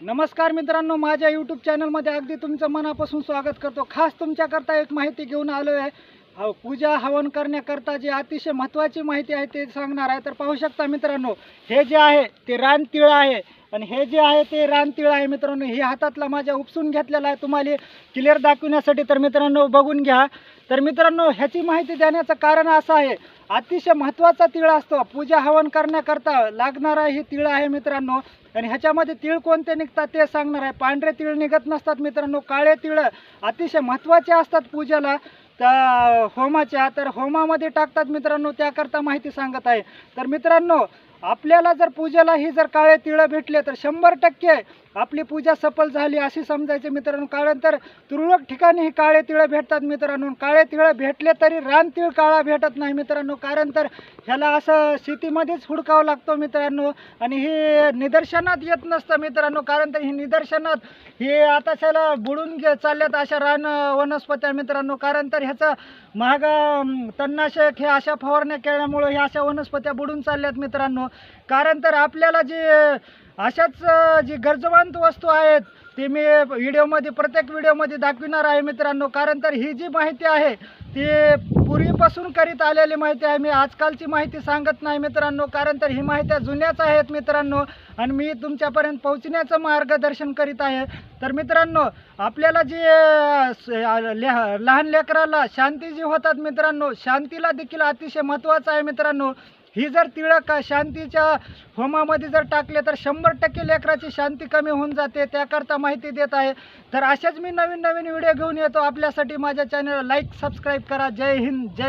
नमस्कार मित्रांनो माझ्या यूट्यूब चॅनलमध्ये अगदी तुमचं मनापासून स्वागत करतो. खास तुमच्याकरता एक माहिती घेऊन आलो आहे पूजा हवन करण्याकरता जी अतिशय महत्त्वाची माहिती आहे ते सांगणार आहे. तर पाहू शकता मित्रांनो हे जे आहे ते रानतिळ आहे. आणि हे जे आहे ते रानतिळ आहे मित्रांनो. हे हातातला माझ्या उपसून घेतलेला आहे. तुम्हाला क्लिअर दाखवण्यासाठी तर मित्रांनो बघून घ्या. तर मित्रांनो ह्याची माहिती देण्याचं कारण असं आहे. अतिशय महत्त्वाचा तिळ असतो. पूजा हवन करण्याकरता लागणारा हे तिळ आहे मित्रांनो. आणि ह्याच्यामध्ये तीळ कोणते निघतात ते सांगणार आहे. पांढरे तीळ निघत नसतात मित्रांनो. काळे तीळ अतिशय महत्त्वाचे असतात पूजेला. त्या होमाच्या तर होमामध्ये टाकतात मित्रांनो. त्याकरता माहिती सांगत आहे. तर मित्रांनो आपल्याला जर पूजेला ही जर काळे तिळं भेटले तर शंभर टक्के आपली पूजा सफल झाली अशी समजायचे मित्रांनो. कारण तर तुरळक ठिकाणी ही काळे तिळं भेटतात मित्रांनो. काळे तिळं भेटले तरी रान तिळ काळा भेटत नाही मित्रांनो. कारण तर ह्याला असं शेतीमध्येच हुडकावं लागतो मित्रांनो. आणि हे निदर्शनात येत नसतं मित्रांनो. कारण तर ही निदर्शनात हे आता त्याला बुडून घे चालल्यात अशा रान वनस्पत्या मित्रांनो. कारण तर ह्याचं महाग तणनाशक हे अशा फवारण्या केल्यामुळं ह्या अशा वनस्पत्या बुडून चालल्यात मित्रांनो. कारण तर आपल्याला जे अशाच जी गरजवंत वस्तू आहेत ती मी व्हिडिओमध्ये प्रत्येक व्हिडिओमध्ये दाखविणार आहे मित्रांनो. कारण तर ही जी माहिती आहे ती पूर्वीपासून करीत आलेली माहिती आहे. मी आजकालची माहिती सांगत नाही मित्रांनो. कारण तर ही माहिती जुन्याच आहेत मित्रांनो. आणि मी तुमच्यापर्यंत पोहोचण्याचं मार्गदर्शन करीत आहे. तर मित्रांनो आपल्याला जी लेह- लहान लेकराला शांती जी होतात मित्रांनो शांतीला देखील अतिशय महत्त्वाचं आहे मित्रांनो. ही जर तिळक शांतीच्या होमामध्ये जर टाकले तर शंभर टक्के लेकराची शांती कमी होऊन जाते त्याकरता माहिती देत आहे. तर असेच मी नवीन नवीन व्हिडिओ घेऊन येतो. आपल्यासाठी माझ्या चॅनलला लाईक सबस्क्राईब करा. जय हिंद जय